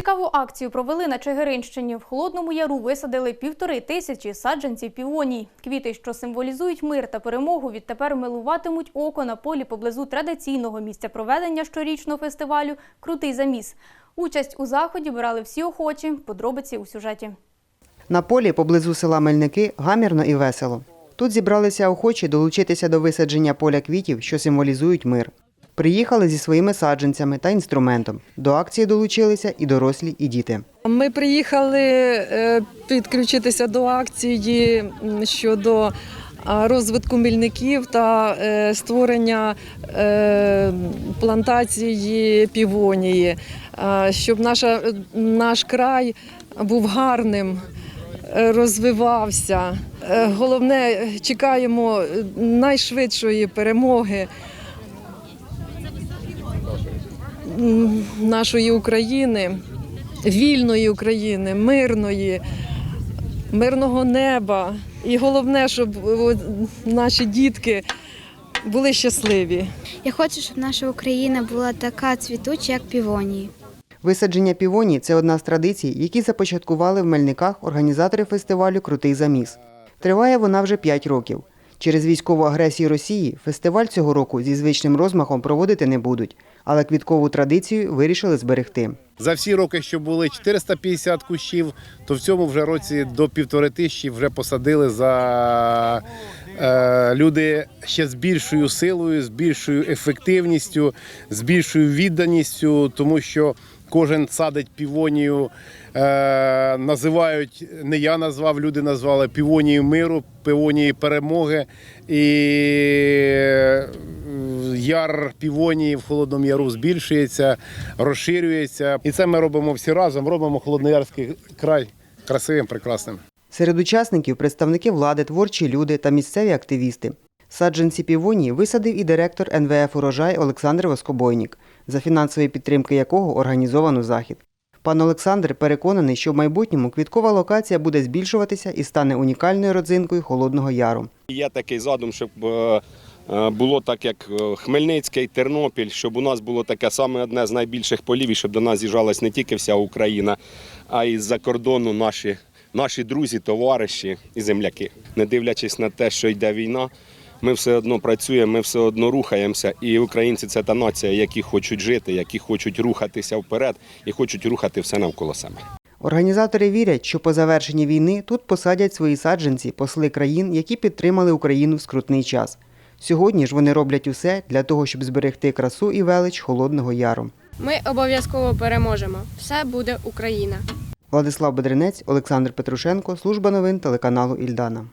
Цікаву акцію провели на Чигиринщині. В Холодному Яру висадили півтори тисячі саджанців півоній. Квіти, що символізують мир та перемогу, відтепер милуватимуть око на полі поблизу традиційного місця проведення щорічного фестивалю Крутий заміс. Участь у заході брали всі охочі. Подробиці у сюжеті. На полі поблизу села Мельники гамірно і весело. Тут зібралися охочі долучитися до висадження поля квітів, що символізують мир. Приїхали зі своїми саджанцями та інструментом. До акції долучилися і дорослі, і діти. Ми приїхали е, підключитися до акції щодо розвитку мільників та е, створення е, плантації півонії, щоб наша, наш край був гарним. е, Розвивався. Е, Головне, чекаємо найшвидшої перемоги нашої України, вільної України, мирної, мирного неба. І головне, щоб наші дітки були щасливі. Я хочу, щоб наша Україна була така цвітуча, як півонії. Висадження півоній – це одна з традицій, які започаткували в Мельниках організатори фестивалю Крутий заміс. Триває вона вже 5 років. Через військову агресію Росії фестиваль цього року зі звичним розмахом проводити не будуть, але квіткову традицію вирішили зберегти. За всі роки, що були 450 кущів, то в цьому вже році до півтори тисячі вже посадили за люди ще з більшою силою, з більшою ефективністю, з більшою відданістю, тому що кожен садить півонію, е, називають, не я назвав, люди назвали півонію миру, півонії перемоги. І е, яр півонії в Холодному Яру збільшується, розширюється. І це ми робимо всі разом, робимо Холодноярський край красивим, прекрасним. Серед учасників представники влади, творчі люди та місцеві активісти. Саджанці півонії висадив і директор НВФ «Урожай» Олександр Воскобойнік, за фінансової підтримки якого організовано захід. Пан Олександр переконаний, що в майбутньому квіткова локація буде збільшуватися і стане унікальною родзинкою Холодного Яру. Є такий задум, щоб е, е, було так, як е, Хмельницький, Тернопіль, щоб у нас було таке саме одне з найбільших полів, і щоб до нас з'їжджалась не тільки вся Україна, а й з-за кордону наші, наші друзі, товариші і земляки. Не дивлячись на те, що йде війна, ми все одно працюємо, ми все одно рухаємося. І українці це та нація, які хочуть жити, які хочуть рухатися вперед і хочуть рухати все навколо себе. Організатори вірять, що по завершенні війни тут посадять свої саджанці посли країн, які підтримали Україну в скрутний час. Сьогодні ж вони роблять усе для того, щоб зберегти красу і велич Холодного Яру. Ми обов'язково переможемо. Все буде Україна. Владислав Бедренець, Олександр Петрушенко, служба новин телеканалу Ільдана.